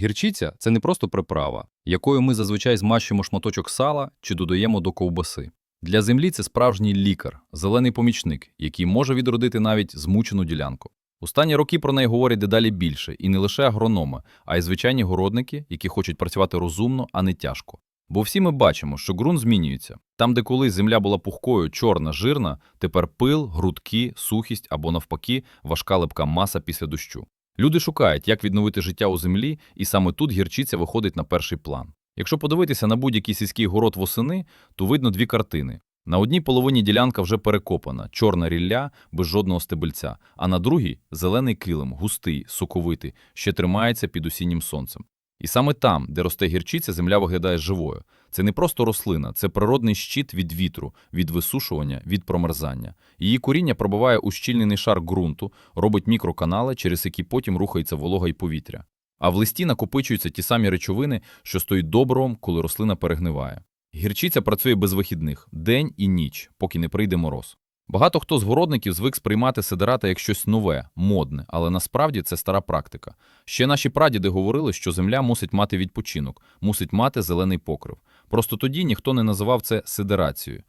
Гірчиця це не просто приправа, якою ми зазвичай змащуємо шматочок сала чи додаємо до ковбаси. Для землі це справжній лікар, зелений помічник, який може відродити навіть змучену ділянку. Останні роки про неї говорять дедалі більше, і не лише агрономи, а й звичайні городники, які хочуть працювати розумно, а не тяжко. Бо всі ми бачимо, що ґрунт змінюється. Там, де колись земля була пухкою, чорна, жирна, тепер пил, грудки, сухість або навпаки важка липка маса після дощу. Люди шукають, як відновити життя у землі, і саме тут гірчиця виходить на перший план. Якщо подивитися на будь-який сільський город восени, то видно дві картини. На одній половині ділянка вже перекопана, чорна рілля без жодного стебельця, а на другій зелений килим, густий, соковитий, ще тримається під осіннім сонцем. І саме там, де росте гірчиця, земля виглядає живою. Це не просто рослина, це природний щит від вітру, від висушування, від промерзання. Її коріння пробиває ущільнений шар ґрунту, робить мікроканали, через які потім рухається волога і повітря. А в листі накопичуються ті самі речовини, що стоїть добровом, коли рослина перегниває. Гірчиця працює без вихідних день і ніч, поки не прийде мороз. Багато хто з городників звик сприймати сидерата як щось нове, модне, але насправді це стара практика. Ще наші прадіди говорили, що земля мусить мати відпочинок, мусить мати зелений покрив. Просто тоді ніхто не називав це сидерацією.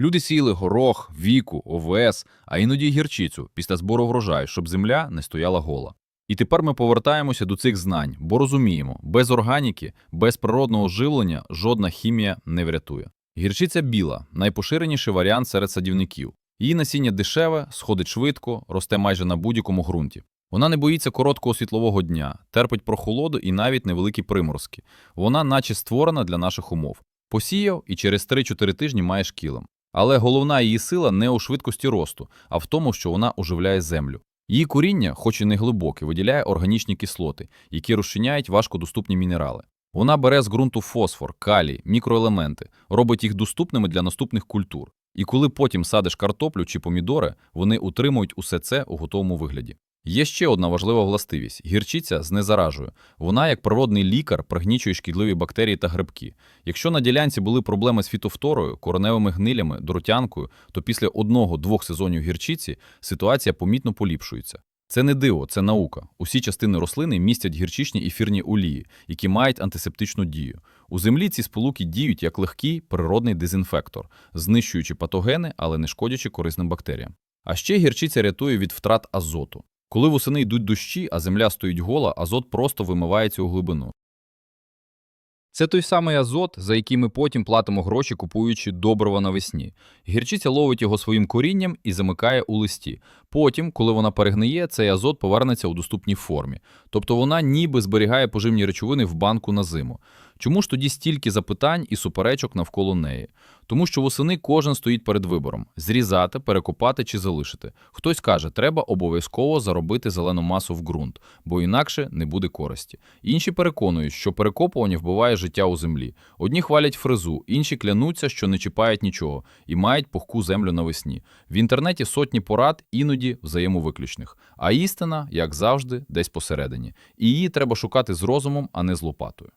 Люди сіяли горох, віку, овес, а іноді гірчицю після збору врожаю, щоб земля не стояла гола. І тепер ми повертаємося до цих знань, бо розуміємо, без органіки, без природного живлення жодна хімія не врятує. Гірчиця біла найпоширеніший варіант серед садівників. Її насіння дешеве, сходить швидко, росте майже на будь-якому ґрунті. Вона не боїться короткого світлового дня, терпить прохолоду і навіть невеликі приморозки. Вона, наче створена для наших умов. Посіяв і через 3-4 тижні маєш кілем. Але головна її сила не у швидкості росту, а в тому, що вона оживляє землю. Її коріння, хоч і не глибоке, виділяє органічні кислоти, які розчиняють важкодоступні мінерали. Вона бере з ґрунту фосфор, калій, мікроелементи, робить їх доступними для наступних культур. І коли потім садиш картоплю чи помідори, вони утримують усе це у готовому вигляді. Є ще одна важлива властивість: гірчиця знезаражує. Вона, як природний лікар, пригнічує шкідливі бактерії та грибки. Якщо на ділянці були проблеми з фітофторою, кореневими гнилями, дротянкою, то після одного-двох сезонів гірчиці ситуація помітно поліпшується. Це не диво, це наука. Усі частини рослини містять гірчичні ефірні олії, які мають антисептичну дію. У землі ці сполуки діють як легкий природний дезінфектор, знищуючи патогени, але не шкодячи корисним бактеріям. А ще гірчиця рятує від втрат азоту. Коли восени йдуть дощі, а земля стоїть гола, азот просто вимивається у глибину. Це той самий азот, за який ми потім платимо гроші, купуючи добрива навесні. Гірчиця ловить його своїм корінням і замикає у листі. Потім, коли вона перегниє, цей азот повернеться у доступній формі. Тобто вона ніби зберігає поживні речовини в банку на зиму. Чому ж тоді стільки запитань і суперечок навколо неї? Тому що восени кожен стоїть перед вибором: зрізати, перекопати чи залишити. Хтось каже, треба обов'язково заробити зелену масу в ґрунт, бо інакше не буде користі. Інші переконують, що перекопування вбиває життя у землі. Одні хвалять фрезу, інші клянуться, що не чіпають нічого і мають пухку землю навесні. В інтернеті сотні порад, іноді взаємовиключних. А істина, як завжди, десь посередині. І її треба шукати з розумом, а не з лопатою.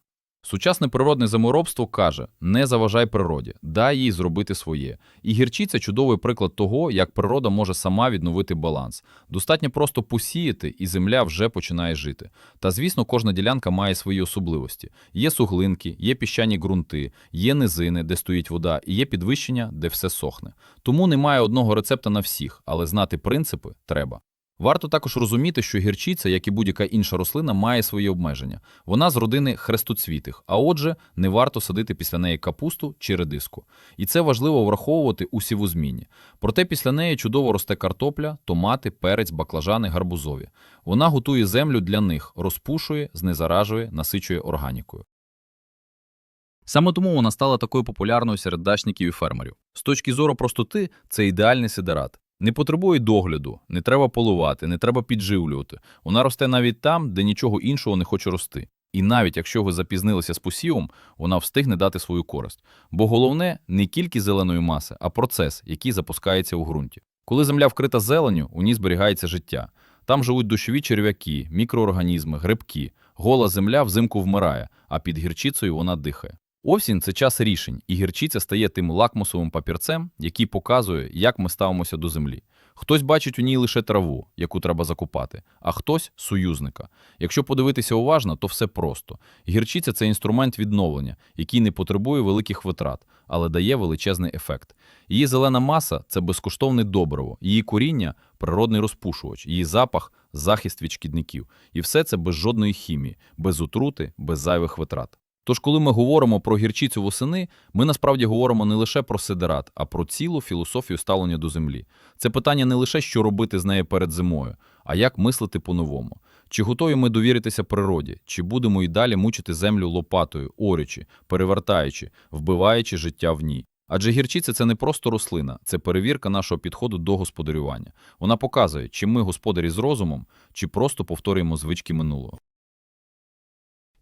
Сучасне природне заморобство каже: не заважай природі, дай їй зробити своє. І гірчиця чудовий приклад того, як природа може сама відновити баланс. Достатньо просто посіяти, і земля вже починає жити. Та звісно, кожна ділянка має свої особливості. Є суглинки, є піщані ґрунти, є низини, де стоїть вода, і є підвищення, де все сохне. Тому немає одного рецепта на всіх, але знати принципи треба. Варто також розуміти, що гірчиця, як і будь-яка інша рослина, має свої обмеження. Вона з родини хрестоцвітих, а отже, не варто садити після неї капусту чи редиску. І це важливо враховувати у сівозміні. Проте після неї чудово росте картопля, томати, перець, баклажани, гарбузові. Вона готує землю для них, розпушує, знезаражує, насичує органікою. Саме тому вона стала такою популярною серед дачників і фермерів. З точки зору простоти, це ідеальний сидерат. Не потребує догляду, не треба поливати, не треба підживлювати. Вона росте навіть там, де нічого іншого не хоче рости. І навіть якщо ви запізнилися з посівом, вона встигне дати свою користь. Бо головне не кількість зеленої маси, а процес, який запускається у ґрунті. Коли земля вкрита зеленю, у ній зберігається життя. Там живуть дощові черв'яки, мікроорганізми, грибки. Гола земля взимку вмирає, а під гірчицею вона дихає. Осінь це час рішень, і гірчиця стає тим лакмусовим папірцем, який показує, як ми ставимося до землі. Хтось бачить у ній лише траву, яку треба закупати, а хтось союзника. Якщо подивитися уважно, то все просто. Гірчиця це інструмент відновлення, який не потребує великих витрат, але дає величезний ефект. Її зелена маса це безкоштовне добриво, її коріння природний розпушувач, її запах захист від шкідників. І все це без жодної хімії, без отрути, без зайвих витрат. Тож, коли ми говоримо про гірчицю восени, ми насправді говоримо не лише про сидерат, а про цілу філософію ставлення до землі. Це питання не лише, що робити з нею перед зимою, а як мислити по-новому. Чи готові ми довіритися природі, чи будемо і далі мучити землю лопатою, орючи, перевертаючи, вбиваючи життя в ній. Адже гірчиця це не просто рослина, це перевірка нашого підходу до господарювання. Вона показує, чи ми господарі з розумом, чи просто повторюємо звички минулого.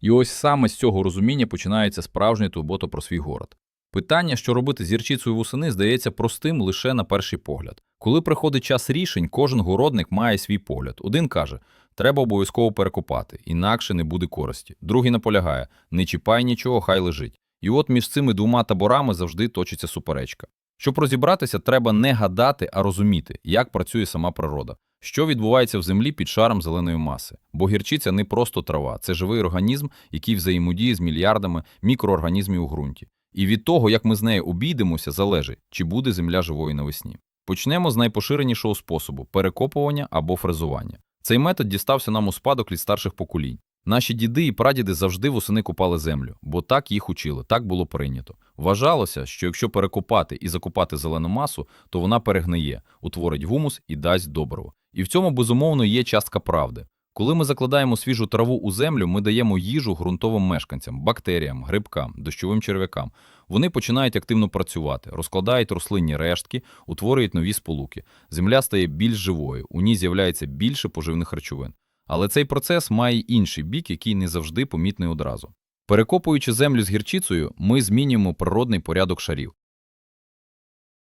І ось саме з цього розуміння починається справжня турбота про свій город. Питання, що робити з гірчицею восени, здається простим лише на перший погляд. Коли приходить час рішень, кожен городник має свій погляд. Один каже, треба обов'язково перекопати, інакше не буде користі. Другий наполягає, не чіпай нічого, хай лежить. І от між цими двома таборами завжди точиться суперечка. Щоб розібратися, треба не гадати, а розуміти, як працює сама природа, що відбувається в землі під шаром зеленої маси. Бо гірчиця не просто трава, це живий організм, який взаємодіє з мільярдами мікроорганізмів у ґрунті. І від того, як ми з нею обійдемося, залежить, чи буде земля живою навесні. Почнемо з найпоширенішого способу перекопування або фрезування. Цей метод дістався нам у спадок від старших поколінь. Наші діди і прадіди завжди восени купали землю, бо так їх учили, так було прийнято. Вважалося, що якщо перекопати і закопати зелену масу, то вона перегниє, утворить гумус і дасть добриво. І в цьому, безумовно, є частка правди. Коли ми закладаємо свіжу траву у землю, ми даємо їжу ґрунтовим мешканцям, бактеріям, грибкам, дощовим черв'якам. Вони починають активно працювати, розкладають рослинні рештки, утворюють нові сполуки. Земля стає більш живою, у ній з'являється більше поживних речовин. Але цей процес має інший бік, який не завжди помітний одразу. Перекопуючи землю з гірчицею, ми змінюємо природний порядок шарів.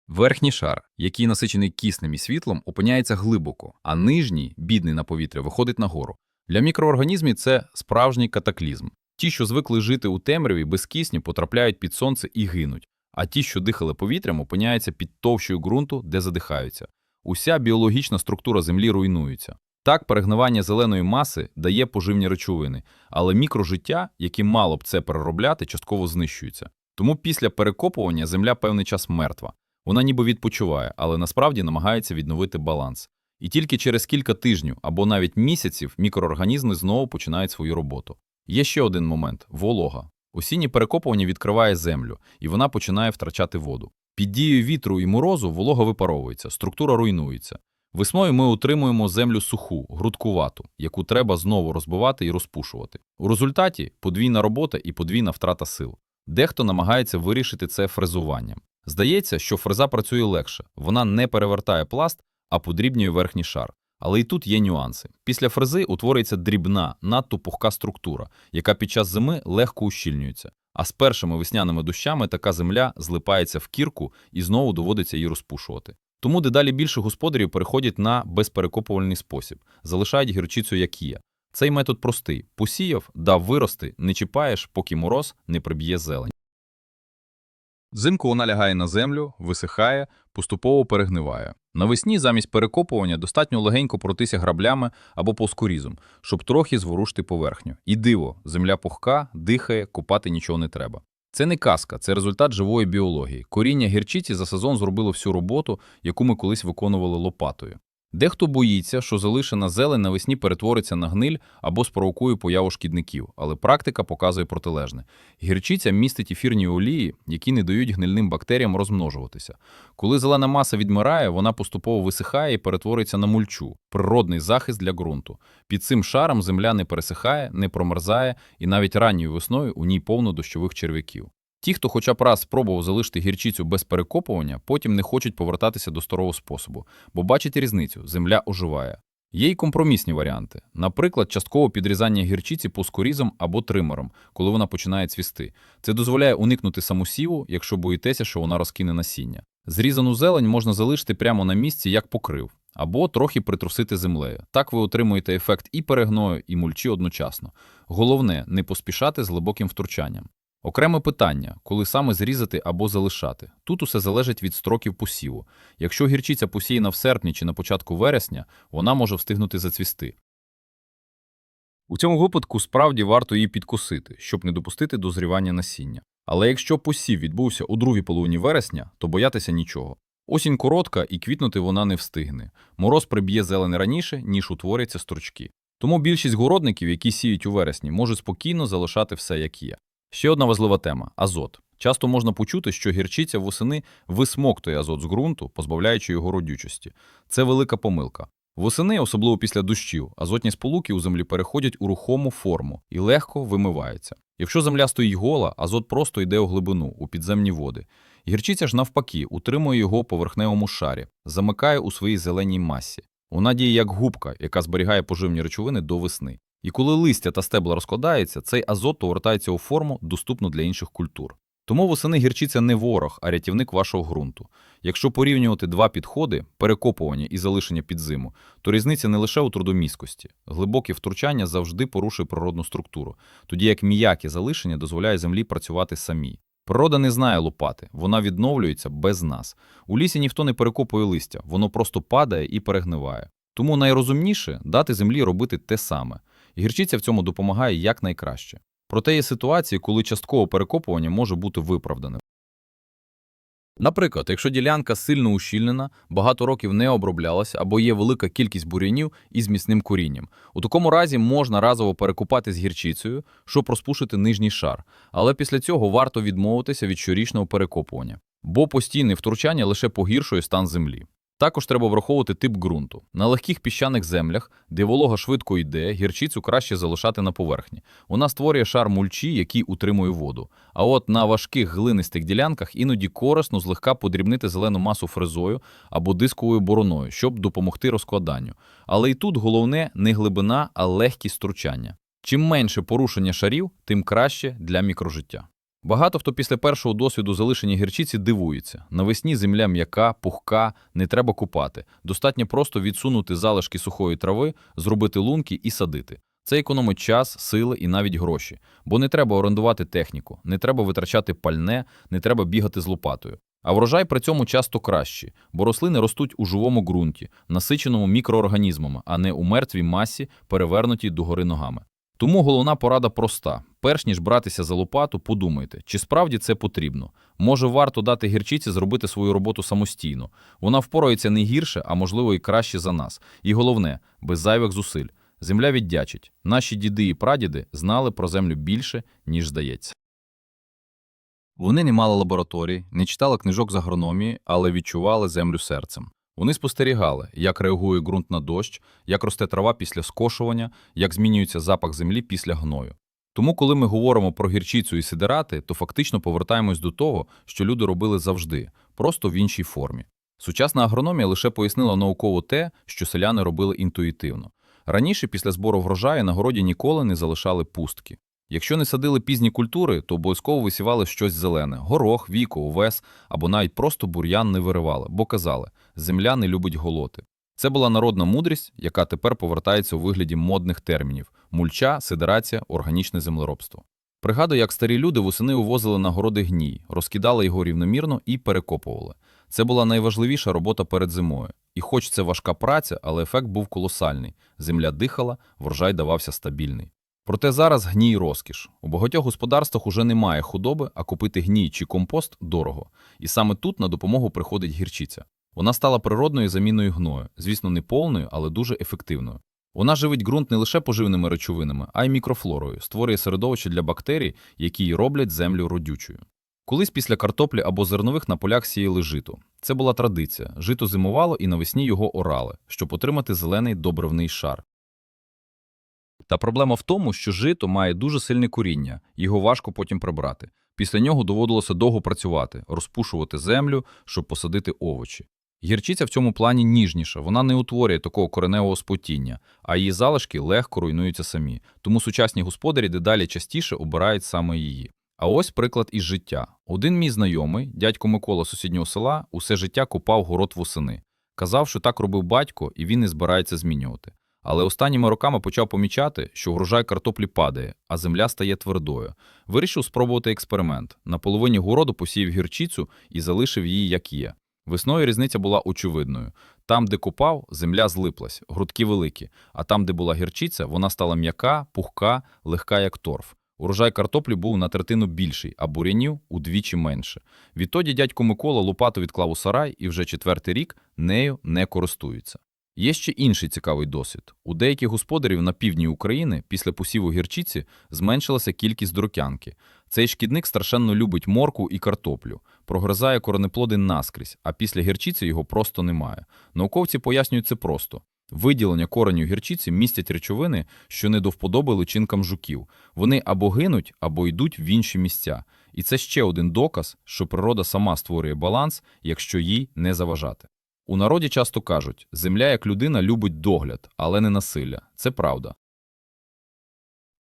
Верхній шар, який насичений киснем і світлом, опиняється глибоко, а нижній, бідний на повітря, виходить нагору. Для мікроорганізмів це справжній катаклізм. Ті, що звикли жити у темряві без кисню, потрапляють під сонце і гинуть, а ті, що дихали повітрям, опиняються під товщою ґрунту, де задихаються. Уся біологічна структура землі руйнується. Так, перегнивання зеленої маси дає поживні речовини, але мікрожиття, яке мало б це переробляти, частково знищується. Тому після перекопування земля певний час мертва. Вона ніби відпочиває, але насправді намагається відновити баланс. І тільки через кілька тижнів або навіть місяців мікроорганізми знову починають свою роботу. Є ще один момент волога. Осіннє перекопування відкриває землю, і вона починає втрачати воду. Під дією вітру і морозу волога випаровується, структура руйнується. Весною ми утримуємо землю суху, грудкувату, яку треба знову розбивати і розпушувати. У результаті подвійна робота і подвійна втрата сил. Дехто намагається вирішити це фрезуванням. Здається, що фреза працює легше, вона не перевертає пласт, а подрібнює верхній шар. Але і тут є нюанси. Після фрези утворюється дрібна, надто пухка структура, яка під час зими легко ущільнюється. А з першими весняними дощами така земля злипається в кірку і знову доводиться її розпушувати. Тому дедалі більше господарів переходять на безперекопувальний спосіб, залишають гірчицю як є. Цей метод простий: посіяв, дав вирости, не чіпаєш, поки мороз не приб'є зелень. Взимку вона лягає на землю, висихає, поступово перегниває. Навесні замість перекопування достатньо легенько пройтися граблями або плоскорізом, щоб трохи зворушити поверхню. І диво, земля пухка, дихає, копати нічого не треба. Це не казка, це результат живої біології. Коріння гірчиці за сезон зробило всю роботу, яку ми колись виконували лопатою. Дехто боїться, що залишена зелень навесні перетвориться на гниль або спровокує появу шкідників, але практика показує протилежне. Гірчиця містить ефірні олії, які не дають гнильним бактеріям розмножуватися. Коли зелена маса відмирає, вона поступово висихає і перетворюється на мульчу природний захист для ґрунту. Під цим шаром земля не пересихає, не промерзає, і навіть ранньою весною у ній повно дощових черв'яків. Ті, хто хоча б раз спробував залишити гірчицю без перекопування, потім не хочуть повертатися до старого способу, бо бачать різницю земля оживає. Є й компромісні варіанти, наприклад, часткове підрізання гірчиці пускорізом або тримером, коли вона починає цвісти. Це дозволяє уникнути самосіву, якщо боїтеся, що вона розкине насіння. Зрізану зелень можна залишити прямо на місці, як покрив, або трохи притрусити землею. Так ви отримуєте ефект і перегною, і мульчі одночасно. Головне не поспішати з глибоким втручанням. Окреме питання, коли саме зрізати або залишати. Тут усе залежить від строків посіву. Якщо гірчиця посіяна в серпні чи на початку вересня, вона може встигнути зацвісти. У цьому випадку справді варто її підкосити, щоб не допустити дозрівання насіння. Але якщо посів відбувся у другій половині вересня, то боятися нічого. Осінь коротка і квітнути вона не встигне. Мороз приб'є зелене раніше, ніж утворяться стручки. Тому більшість городників, які сіють у вересні, можуть спокійно залишати все як є. Ще одна важлива тема азот. Часто можна почути, що гірчиця восени висмоктує азот з ґрунту, позбавляючи його родючості. Це велика помилка. Восени, особливо після дощів, азотні сполуки у землі переходять у рухому форму і легко вимиваються. Якщо земля стоїть гола, азот просто йде у глибину, у підземні води. Гірчиця ж навпаки утримує його у поверхневому шарі, замикає у своїй зеленій масі. Вона діє як губка, яка зберігає поживні речовини до весни. І коли листя та стебла розкладаються, цей азот повертається у форму, доступну для інших культур. Тому восени гірчиця не ворог, а рятівник вашого ґрунту. Якщо порівнювати два підходи перекопування і залишення під зиму, то різниця не лише у трудомісткості. Глибоке втручання завжди порушує природну структуру, тоді як м'яке залишення дозволяє землі працювати самій. Природа не знає лопати, вона відновлюється без нас. У лісі ніхто не перекопує листя, воно просто падає і перегниває. Тому найрозумніше дати землі робити те саме. Гірчиця в цьому допомагає якнайкраще. Проте є ситуації, коли часткове перекопування може бути виправдане. Наприклад, якщо ділянка сильно ущільнена, багато років не оброблялася або є велика кількість бур'янів із міцним корінням. У такому разі можна разово перекопати з гірчицею, щоб розпушити нижній шар, але після цього варто відмовитися від щорічного перекопування, бо постійне втручання лише погіршує стан землі. Також треба враховувати тип ґрунту. На легких піщаних землях, де волога швидко йде, гірчицю краще залишати на поверхні. Вона створює шар мульчі, який утримує воду. А от на важких глинистих ділянках іноді корисно злегка подрібнити зелену масу фрезою або дисковою бороною, щоб допомогти розкладанню. Але і тут головне не глибина, а легкість стручання. Чим менше порушення шарів, тим краще для мікрожиття. Багато хто після першого досвіду залишення гірчиці дивується. Навесні земля м'яка, пухка, не треба купати. Достатньо просто відсунути залишки сухої трави, зробити лунки і садити. Це економить час, сили і навіть гроші. Бо не треба орендувати техніку, не треба витрачати пальне, не треба бігати з лопатою. А врожай при цьому часто кращі, бо рослини ростуть у живому ґрунті, насиченому мікроорганізмами, а не у мертвій масі, перевернутій догори ногами. Тому головна порада проста: перш ніж братися за лопату, подумайте, чи справді це потрібно. Може, варто дати гірчиці зробити свою роботу самостійно. Вона впорається не гірше, а можливо і краще за нас. І головне, без зайвих зусиль. Земля віддячить. Наші діди і прадіди знали про землю більше, ніж здається. Вони не мали лабораторій, не читали книжок з агрономії, але відчували землю серцем. Вони спостерігали, як реагує ґрунт на дощ, як росте трава після скошування, як змінюється запах землі після гною. Тому, коли ми говоримо про гірчицю і сидерати, то фактично повертаємось до того, що люди робили завжди, просто в іншій формі. Сучасна агрономія лише пояснила науково те, що селяни робили інтуїтивно. Раніше, після збору врожаю, на городі ніколи не залишали пустки. Якщо не садили пізні культури, то обов'язково висівали щось зелене горох, віко, овес або навіть просто бур'ян не виривали, бо казали, земля не любить голоти. Це була народна мудрість, яка тепер повертається у вигляді модних термінів мульча, сидерація, органічне землеробство. Пригадую, як старі люди восени увозили на городи гній, розкидали його рівномірно і перекопували. Це була найважливіша робота перед зимою. І хоч це важка праця, але ефект був колосальний. Земля дихала, врожай давався стабільний. Проте зараз гній розкіш. У багатьох господарствах уже немає худоби, а купити гній чи компост дорого. І саме тут на допомогу приходить гірчиця. Вона стала природною заміною гною, звісно, не повною, але дуже ефективною. Вона живить ґрунт не лише поживними речовинами, а й мікрофлорою, створює середовище для бактерій, які роблять землю родючою. Колись після картоплі або зернових на полях сіяли жито. Це була традиція. Жито зимувало і навесні його орали, щоб отримати зелений добривний шар. Та проблема в тому, що жито має дуже сильне коріння, його важко потім прибрати. Після нього доводилося довго працювати, розпушувати землю, щоб посадити овочі. Гірчиця в цьому плані ніжніша, вона не утворює такого кореневого спотіння, а її залишки легко руйнуються самі. Тому сучасні господарі дедалі частіше обирають саме її. А ось приклад із життя. Один мій знайомий, дядько Микола сусіднього села, усе життя купав город восени. Казав, що так робив батько, і він не збирається змінювати. Але останніми роками почав помічати, що врожай картоплі падає, а земля стає твердою. Вирішив спробувати експеримент. На половині городу посіяв гірчицю і залишив її як є. Весною різниця була очевидною. Там, де копав, земля злиплась, грудки великі, а там, де була гірчиця, вона стала м'яка, пухка, легка, як торф. Урожай картоплі був на третину більший, а бурянів удвічі менше. Відтоді дядько Микола лопату відклав у сарай і вже четвертий рік нею не користується. Є ще інший цікавий досвід. У деяких господарів на півдні України після посіву гірчиці зменшилася кількість дрокянки. Цей шкідник страшенно любить морку і картоплю, прогризає коренеплоди наскрізь, а після гірчиці його просто немає. Науковці пояснюють це просто. Виділення кореню гірчиці містять речовини, що не до вподоби личинкам жуків. Вони або гинуть, або йдуть в інші місця. І це ще один доказ, що природа сама створює баланс, якщо їй не заважати. У народі часто кажуть, земля як людина любить догляд, але не насилля. Це правда.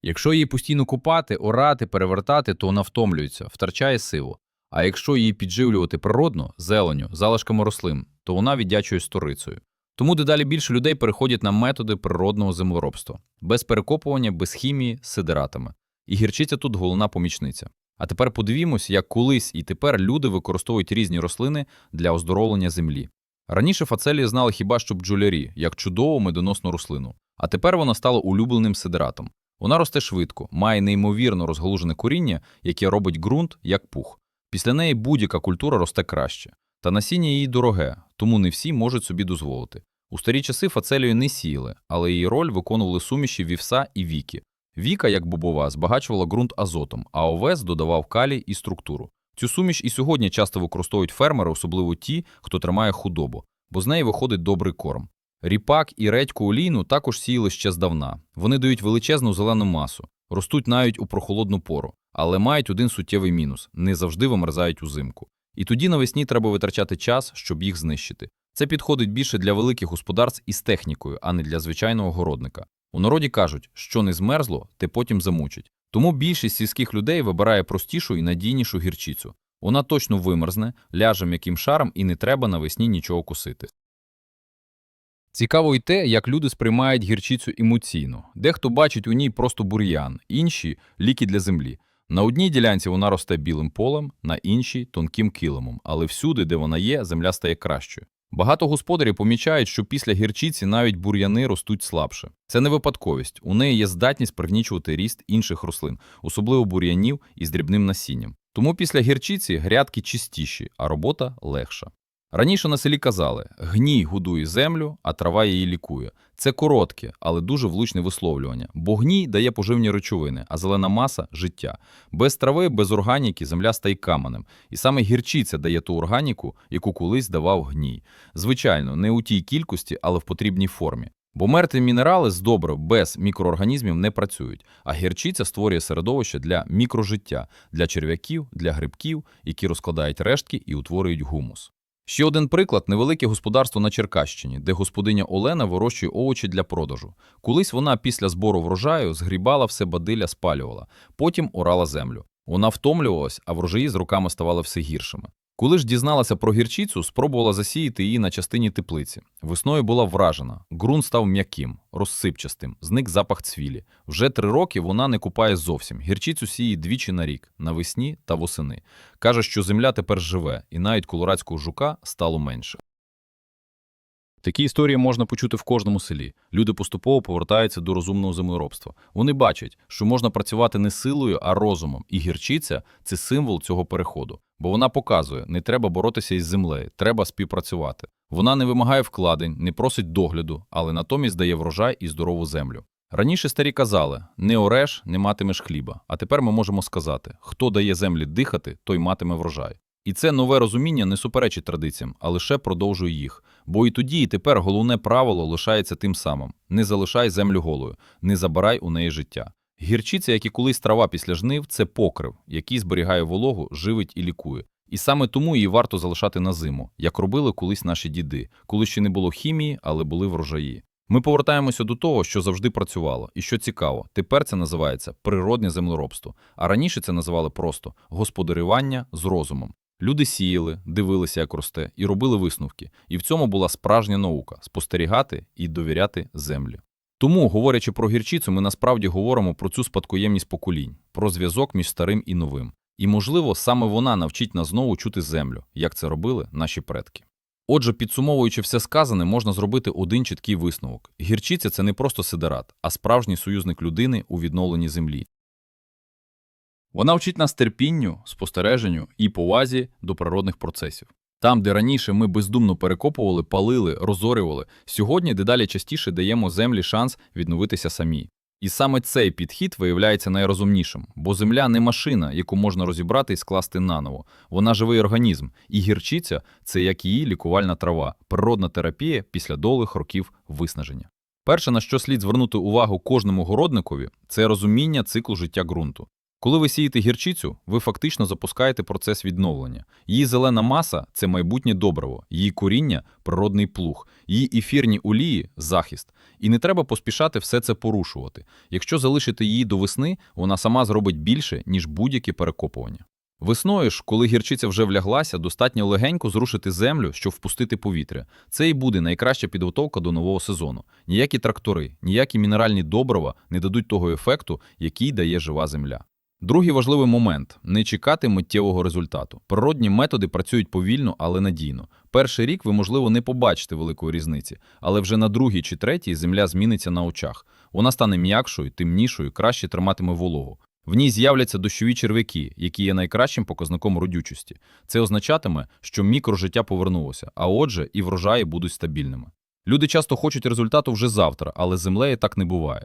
Якщо її постійно купати, орати, перевертати, то вона втомлюється, втрачає силу. А якщо її підживлювати природно, зеленю, залишками рослин, то вона віддячує сторицею. Тому дедалі більше людей переходять на методи природного землеробства без перекопування, без хімії, з сидератами. І гірчиця тут головна помічниця. А тепер подивімось, як колись і тепер люди використовують різні рослини для оздоровлення землі. Раніше фацелії знали хіба що бджолярі, як чудову медоносну рослину, а тепер вона стала улюбленим сидератом. Вона росте швидко, має неймовірно розгалужене коріння, яке робить ґрунт як пух. Після неї будь-яка культура росте краще. Та насіння її дороге, тому не всі можуть собі дозволити. У старі часи фацелію не сіяли, але її роль виконували суміші вівса і віки. Віка, як бобова, збагачувала ґрунт азотом, а овес додавав калій і структуру. Цю суміш і сьогодні часто використовують фермери, особливо ті, хто тримає худобу, бо з неї виходить добрий корм. Ріпак і редьку олійну також сіяли ще здавна. Вони дають величезну зелену масу, ростуть навіть у прохолодну пору, але мають один суттєвий мінус не завжди вимерзають узимку. І тоді навесні треба витрачати час, щоб їх знищити. Це підходить більше для великих господарств із технікою, а не для звичайного городника. У народі кажуть, що не змерзло, те потім замучить. Тому більшість сільських людей вибирає простішу і надійнішу гірчицю. Вона точно вимерзне, ляже м'яким шаром і не треба навесні нічого косити. Цікаво й те, як люди сприймають гірчицю емоційно. Дехто бачить у ній просто бур'ян, інші ліки для землі. На одній ділянці вона росте білим полем, на іншій тонким килимом, але всюди, де вона є, земля стає кращою. Багато господарів помічають, що після гірчиці навіть бур'яни ростуть слабше. Це не випадковість. У неї є здатність пригнічувати ріст інших рослин, особливо бур'янів із дрібним насінням. Тому після гірчиці грядки чистіші, а робота легша. Раніше на селі казали: гній годує землю, а трава її лікує. Це коротке, але дуже влучне висловлювання, бо гній дає поживні речовини, а зелена маса життя. Без трави, без органіки земля стає каменем. І саме гірчиця дає ту органіку, яку колись давав гній. Звичайно, не у тій кількості, але в потрібній формі. Бо мертві мінерали з добрив без мікроорганізмів не працюють, а гірчиця створює середовище для мікрожиття, для черв'яків, для грибків, які розкладають рештки і утворюють гумус. Ще один приклад невелике господарство на Черкащині, де господиня Олена вирощує овочі для продажу. Колись вона після збору врожаю згрібала все бадилля, спалювала, потім орала землю. Вона втомлювалась, а врожаї з руками ставали все гіршими. Коли ж дізналася про гірчицю, спробувала засіяти її на частині теплиці. Весною була вражена. Ґрунт став м'яким, розсипчастим, зник запах цвілі. Вже три роки вона не купає зовсім. Гірчицю сіє двічі на рік навесні та восени. Каже, що земля тепер живе, і навіть колорадського жука стало менше. Такі історії можна почути в кожному селі. Люди поступово повертаються до розумного землеробства. Вони бачать, що можна працювати не силою, а розумом, і гірчиця це символ цього переходу. Бо вона показує, не треба боротися із землею, треба співпрацювати. Вона не вимагає вкладень, не просить догляду, але натомість дає врожай і здорову землю. Раніше старі казали: не ореш, не матимеш хліба. А тепер ми можемо сказати: хто дає землі дихати, той матиме врожай. І це нове розуміння не суперечить традиціям, а лише продовжує їх. Бо і тоді, і тепер головне правило лишається тим самим: не залишай землю голою, не забирай у неї життя. Гірчиця, як і колись трава після жнив, це покрив, який зберігає вологу, живить і лікує. І саме тому її варто залишати на зиму, як робили колись наші діди, коли ще не було хімії, але були врожаї. Ми повертаємося до того, що завжди працювало, і що цікаво, тепер це називається природне землеробство, а раніше це називали просто господарювання з розумом. Люди сіяли, дивилися, як росте, і робили висновки. І в цьому була справжня наука спостерігати і довіряти землі. Тому, говорячи про гірчицю, ми насправді говоримо про цю спадкоємність поколінь, про зв'язок між старим і новим. І, можливо, саме вона навчить нас знову чути землю, як це робили наші предки. Отже, підсумовуючи все сказане, можна зробити один чіткий висновок. Гірчиця – це не просто сидерат, а справжній союзник людини у відновленні землі. Вона вчить нас терпінню, спостереженню і повазі до природних процесів. Там, де раніше ми бездумно перекопували, палили, розорювали, сьогодні дедалі частіше даємо землі шанс відновитися самі. І саме цей підхід виявляється найрозумнішим, бо земля не машина, яку можна розібрати і скласти наново. Вона живий організм, і гірчиця це як її лікувальна трава, природна терапія після довгих років виснаження. Перше, на що слід звернути увагу кожному городникові, це розуміння циклу життя ґрунту. Коли ви сієте гірчицю, ви фактично запускаєте процес відновлення. Її зелена маса це майбутнє добриво, її коріння природний плуг, її ефірні олії захист. І не треба поспішати все це порушувати. Якщо залишити її до весни, вона сама зробить більше, ніж будь-які перекопування. Весною ж, коли гірчиця вже вляглася, достатньо легенько зрушити землю, щоб впустити повітря. Це і буде найкраща підготовка до нового сезону. Ніякі трактори, ніякі мінеральні добрива не дадуть того ефекту, який дає жива земля. Другий важливий момент не чекати миттєвого результату. Природні методи працюють повільно, але надійно. Перший рік ви, можливо, не побачите великої різниці, але вже на другий чи третій земля зміниться на очах. Вона стане м'якшою, темнішою, краще триматиме вологу. В ній з'являться дощові черв'яки, які є найкращим показником родючості. Це означатиме, що мікрожиття повернулося, а отже, і врожаї будуть стабільними. Люди часто хочуть результату вже завтра, але землею так не буває.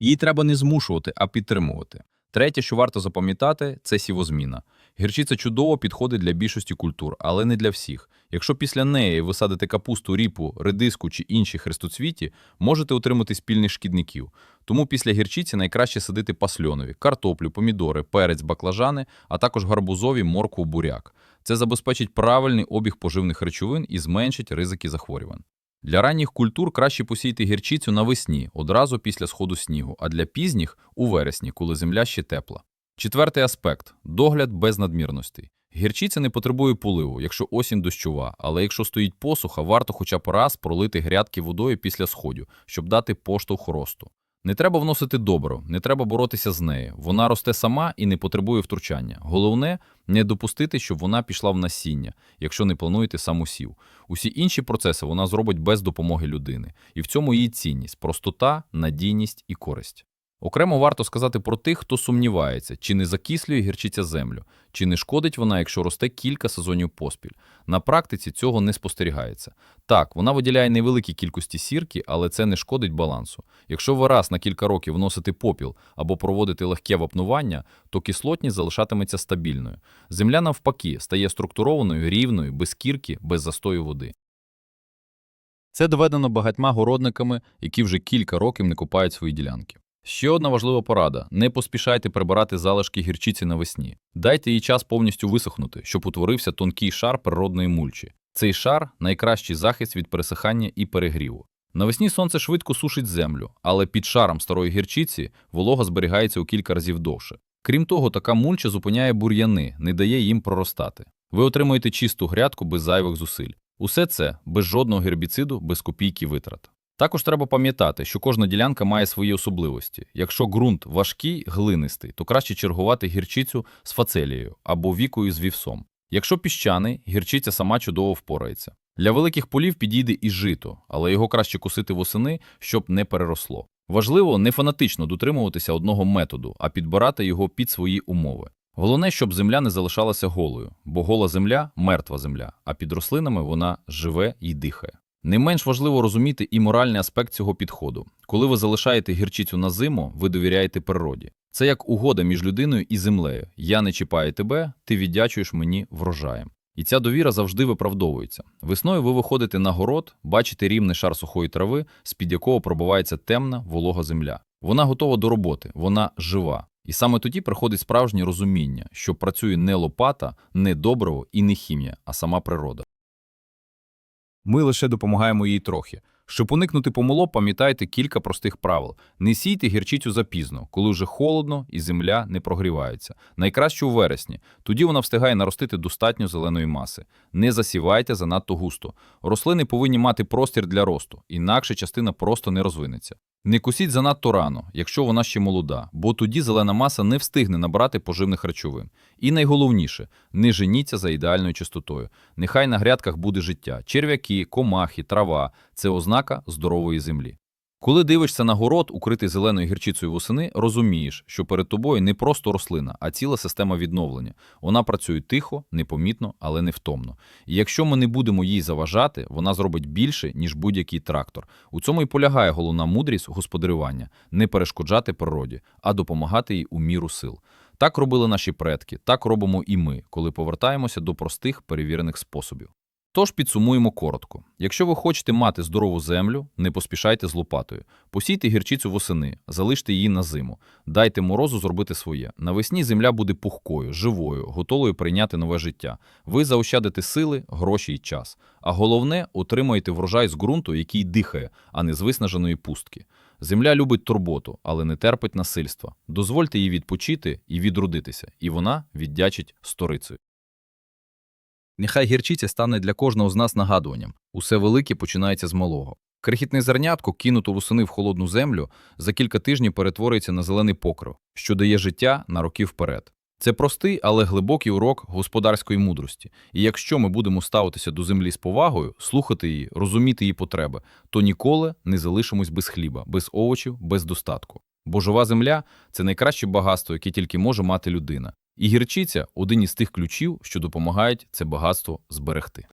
Її треба не змушувати, а підтримувати. Третє, що варто запам'ятати, це сівозміна. Гірчиця чудово підходить для більшості культур, але не для всіх. Якщо після неї ви садите капусту, ріпу, редиску чи інші хрестоцвіті, можете отримати спільних шкідників. Тому після гірчиці найкраще садити пасльонові, картоплю, помідори, перець, баклажани, а також гарбузові, моркву, буряк. Це забезпечить правильний обіг поживних речовин і зменшить ризики захворювань. Для ранніх культур краще посіяти гірчицю навесні, одразу після сходу снігу, а для пізніх – у вересні, коли земля ще тепла. Четвертий аспект – догляд без надмірностей. Гірчиця не потребує поливу, якщо осінь дощова, але якщо стоїть посуха, варто хоча б раз пролити грядки водою після сходу, щоб дати поштовх росту. Не треба вносити добро, не треба боротися з нею. Вона росте сама і не потребує втручання. Головне не допустити, щоб вона пішла в насіння, якщо не плануєте самосів. Усі інші процеси вона зробить без допомоги людини. І в цьому її цінність, простота, надійність і користь. Окремо варто сказати про тих, хто сумнівається, чи не закислює гірчиця землю, чи не шкодить вона, якщо росте кілька сезонів поспіль. На практиці цього не спостерігається. Так, вона виділяє невеликі кількості сірки, але це не шкодить балансу. Якщо ви раз на кілька років вносите попіл або проводите легке вапнування, то кислотність залишатиметься стабільною. Земля, навпаки, стає структурованою, рівною, без кірки, без застою води. Це доведено багатьма городниками, які вже кілька років не купають свої ділянки. Ще одна важлива порада: не поспішайте прибирати залишки гірчиці навесні. Дайте їй час повністю висохнути, щоб утворився тонкий шар природної мульчі. Цей шар найкращий захист від пересихання і перегріву. Навесні сонце швидко сушить землю, але під шаром старої гірчиці волога зберігається у кілька разів довше. Крім того, така мульча зупиняє бур'яни, не дає їм проростати. Ви отримуєте чисту грядку без зайвих зусиль. Усе це без жодного гербіциду, без копійки витрат. Також треба пам'ятати, що кожна ділянка має свої особливості. Якщо ґрунт важкий, глинистий, то краще чергувати гірчицю з фацелією або вікою з вівсом. Якщо піщаний, гірчиця сама чудово впорається. Для великих полів підійде і жито, але його краще косити восени, щоб не переросло. Важливо не фанатично дотримуватися одного методу, а підбирати його під свої умови. Головне, щоб земля не залишалася голою, бо гола земля мертва земля, а під рослинами вона живе і дихає. Не менш важливо розуміти і моральний аспект цього підходу. Коли ви залишаєте гірчицю на зиму, ви довіряєте природі. Це як угода між людиною і землею. Я не чіпаю тебе, ти віддячуєш мені врожаєм. І ця довіра завжди виправдовується. Весною ви виходите на город, бачите рівний шар сухої трави, з-під якого пробивається темна волога земля. Вона готова до роботи, вона жива. І саме тоді приходить справжнє розуміння, що працює не лопата, не добриво і не хімія, а сама природа. Ми лише допомагаємо їй трохи. Щоб уникнути помилок, пам'ятайте кілька простих правил. Не сійте гірчицю запізно, коли вже холодно і земля не прогрівається. Найкраще у вересні. Тоді вона встигає наростити достатньо зеленої маси. Не засівайте занадто густо. Рослини повинні мати простір для росту, інакше частина просто не розвинеться. Не кусіть занадто рано, якщо вона ще молода, бо тоді зелена маса не встигне набрати поживних речовин. І найголовніше, не женіться за ідеальною чистотою. Нехай на грядках буде життя. Черв'яки, комахи, трава це ознака здорової землі. Коли дивишся на город, укритий зеленою гірчицею восени, розумієш, що перед тобою не просто рослина, а ціла система відновлення. Вона працює тихо, непомітно, але невтомно. І якщо ми не будемо їй заважати, вона зробить більше, ніж будь-який трактор. У цьому і полягає головна мудрість господарювання не перешкоджати природі, а допомагати їй у міру сил. Так робили наші предки, так робимо і ми, коли повертаємося до простих перевірених способів. Тож підсумуємо коротко. Якщо ви хочете мати здорову землю, не поспішайте з лопатою. Посійте гірчицю восени, залиште її на зиму. Дайте морозу зробити своє. Навесні земля буде пухкою, живою, готовою прийняти нове життя. Ви заощадите сили, гроші і час. А головне, отримаєте врожай з ґрунту, який дихає, а не з виснаженої пустки. Земля любить турботу, але не терпить насильства. Дозвольте їй відпочити і відродитися, і вона віддячить сторицею. Нехай гірчиця стане для кожного з нас нагадуванням. Усе велике починається з малого. Крихітне зернятко, кинуто восени в холодну землю, за кілька тижнів перетворюється на зелений покрив, що дає життя на роки вперед. Це простий, але глибокий урок господарської мудрості. І якщо ми будемо ставитися до землі з повагою, слухати її, розуміти її потреби, то ніколи не залишимось без хліба, без овочів, без достатку. Бо жива земля це найкраще багатство, яке тільки може мати людина. І гірчиця один із тих ключів, що допомагають це багатство зберегти.